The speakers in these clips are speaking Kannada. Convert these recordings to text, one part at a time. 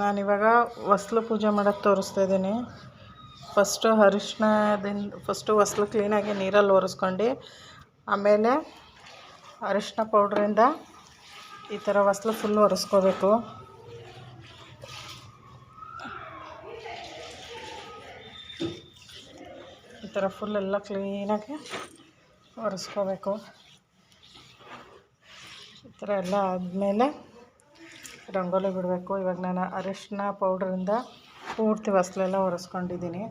ನಾನಿವಾಗ ಹೊಸ್ಲು ಪೂಜೆ ಮಾಡೋದು ತೋರಿಸ್ತಾ ಇದ್ದೀನಿ. ಫಸ್ಟು ಅರಿಶಿಣದಿಂದ, ಫಸ್ಟು ಹೊಸ್ಲು ಕ್ಲೀನಾಗಿ ನೀರಲ್ಲಿ ಒರೆಸ್ಕೊಂಡು, ಆಮೇಲೆ ಅರಿಶಿನ ಪೌಡ್ರಿಂದ ಈ ಥರ ಹೊಸ್ಲು ಫುಲ್ ಒರೆಸ್ಕೋಬೇಕು. ಈ ಥರ ಫುಲ್ ಎಲ್ಲ ಕ್ಲೀನಾಗಿ ಒರೆಸ್ಕೋಬೇಕು. ಈ ಥರ ಎಲ್ಲ ಆದಮೇಲೆ ರಂಗೋಲಿ ಬಿಡಬೇಕು ಇವಾಗ ನಾನು ಅರಿಶಿನ ಪೌಡ್ರಿಂದ ಪೂರ್ತಿ ಹೊಸ್ಲೆಲ್ಲ ಒರೆಸ್ಕೊಂಡಿದ್ದೀನಿ.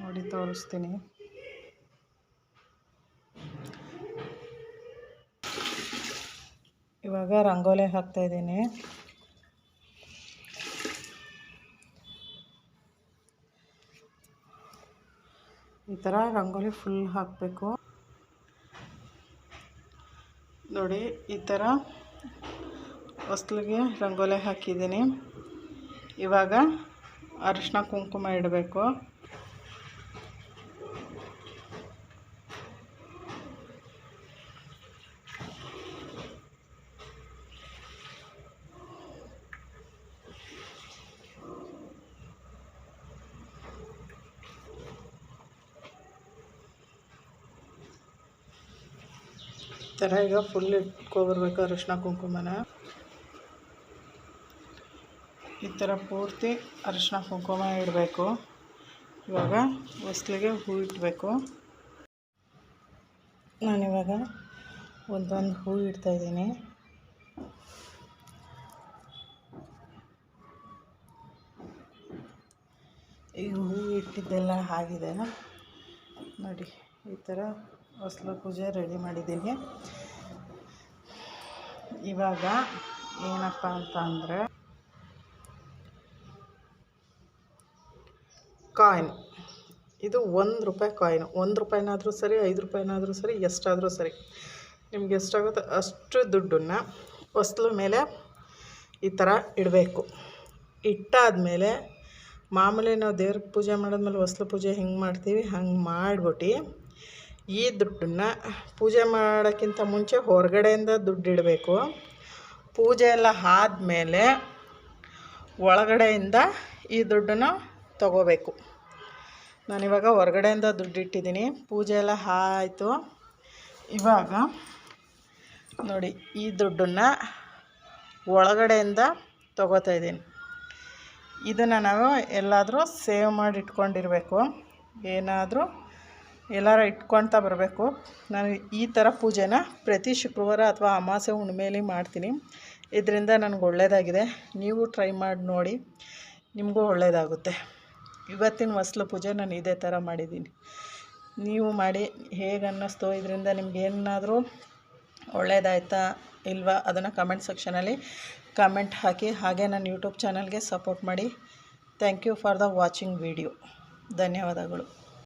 ನೋಡಿ, ತೋರಿಸ್ತೀನಿ. ಇವಾಗ ರಂಗೋಲಿ ಹಾಕ್ತಾಯಿದ್ದೀನಿ ಈ ಥರ ರಂಗೋಲಿ ಫುಲ್ ಹಾಕಬೇಕು. ನೋಡಿ, ಈ ಥರ ಹೊಸ್ಲಿಗೆ ರಂಗೋಲೆ ಹಾಕಿದ್ದೀನಿ. ಇವಾಗ ಅರಿಶಿನ ಕುಂಕುಮ ಇಡಬೇಕು. ಥರ ಈಗ ಫುಲ್ ಇಟ್ಕೊಬರ್ಬೇಕು ಅರಿಶಿನ ಕುಂಕುಮನ. ಈ ಥರ ಪೂರ್ತಿ ಅರಿಶಿನ ಕುಂಕುಮ ಇಡಬೇಕು ಇವಾಗ ಹೊಸ್ಲಿಗೆ ಹೂ ಇಡಬೇಕು ನಾನಿವಾಗ ಒಂದೊಂದು ಹೂ ಇಡ್ತಾಯಿದ್ದೀನಿ ಈಗ ಹೂ ಇಟ್ಟಿದ್ದೆಲ್ಲ ಆಗಿದೆ. ನೋಡಿ, ಈ ಥರ ಹೊಸ್ಲು ಪೂಜೆ ರೆಡಿ ಮಾಡಿದ್ದೀನಿ. ಇವಾಗ ಏನಪ್ಪ ಅಂತ ಅಂದರೆ ಕಾಯಿನ್. ಇದು ಒಂದು ರೂಪಾಯಿ ಕಾಯಿನ್. ಒಂದು ರೂಪಾಯಿನಾದರೂ ಸರಿ, ಐದು ರೂಪಾಯಿನಾದರೂ ಸರಿ, ಎಷ್ಟಾದರೂ ಸರಿ. ನಿಮ್ಗೆ ಎಷ್ಟಾಗುತ್ತೋ ಅಷ್ಟು ದುಡ್ಡನ್ನು ಹೊಸ್ಲು ಮೇಲೆ ಈ ಥರ ಇಡಬೇಕು. ಇಟ್ಟಾದಮೇಲೆ ಮಾಮೂಲಿ ನಾವು ದೇವ್ರ ಪೂಜೆ ಮಾಡಿದ್ಮೇಲೆ ಹೊಸ್ಲು ಪೂಜೆ ಹೆಂಗೆ ಮಾಡ್ತೀವಿ, ಹಂಗೆ ಮಾಡಿಬಿಟ್ಟು ಈ ದುಡ್ಡನ್ನು ಪೂಜೆ ಮಾಡೋಕ್ಕಿಂತ ಮುಂಚೆ ಹೊರಗಡೆಯಿಂದ ದುಡ್ಡು ಇಡಬೇಕು. ಪೂಜೆ ಎಲ್ಲ ಆದಮೇಲೆ ಒಳಗಡೆಯಿಂದ ಈ ದುಡ್ಡನ್ನು ತಗೋಬೇಕು. ನಾನಿವಾಗ ಹೊರಗಡೆಯಿಂದ ದುಡ್ಡಿಟ್ಟಿದ್ದೀನಿ. ಪೂಜೆ ಎಲ್ಲ ಆಯಿತು. ಇವಾಗ ನೋಡಿ, ಈ ದುಡ್ಡನ್ನು ಒಳಗಡೆಯಿಂದ ತೊಗೋತಾ ಇದ್ದೀನಿ. ಇದನ್ನು ನಾವು ಎಲ್ಲಾದರೂ ಸೇವ್ ಮಾಡಿ ಇಟ್ಕೊಂಡಿರಬೇಕು. ಏನಾದರೂ ಎಲ್ಲಾರು ಇಟ್ಕೊಳ್ತಾ ಬರಬೇಕು. ನಾನು ಈ ಥರ ಪೂಜೆನ ಪ್ರತಿ ಶುಕ್ರವಾರ ಅಥವಾ ಅಮಾವಾಸ್ಯೆ ಹುಣ್ಣಿಮೆಯಲ್ಲಿ ಮಾಡ್ತೀನಿ. ಇದರಿಂದ ನನಗೆ ಒಳ್ಳೆಯದಾಗಿದೆ ನೀವು ಟ್ರೈ ಮಾಡಿ ನೋಡಿ. ನಿಮಗೂ ಒಳ್ಳೆಯದಾಗುತ್ತೆ ಇವತ್ತಿನ ಹೊಸ್ಲು ಪೂಜೆ ನಾನು ಇದೇ ಥರ ಮಾಡಿದ್ದೀನಿ. ನೀವು ಮಾಡಿ ಹೇಗೆ ಅನ್ನಿಸ್ತು ಇದರಿಂದ ನಿಮ್ಗೇನಾದರೂ ಒಳ್ಳೇದಾಯ್ತಾ ಇಲ್ವಾ ಅದನ್ನು ಕಮೆಂಟ್ ಸೆಕ್ಷನಲ್ಲಿ ಕಮೆಂಟ್ ಹಾಕಿ. ಹಾಗೆ ನನ್ನ ಯೂಟ್ಯೂಬ್ ಚಾನಲ್ಗೆ ಸಪೋರ್ಟ್ ಮಾಡಿ. Thank you for the watching video ಧನ್ಯವಾದಗಳು.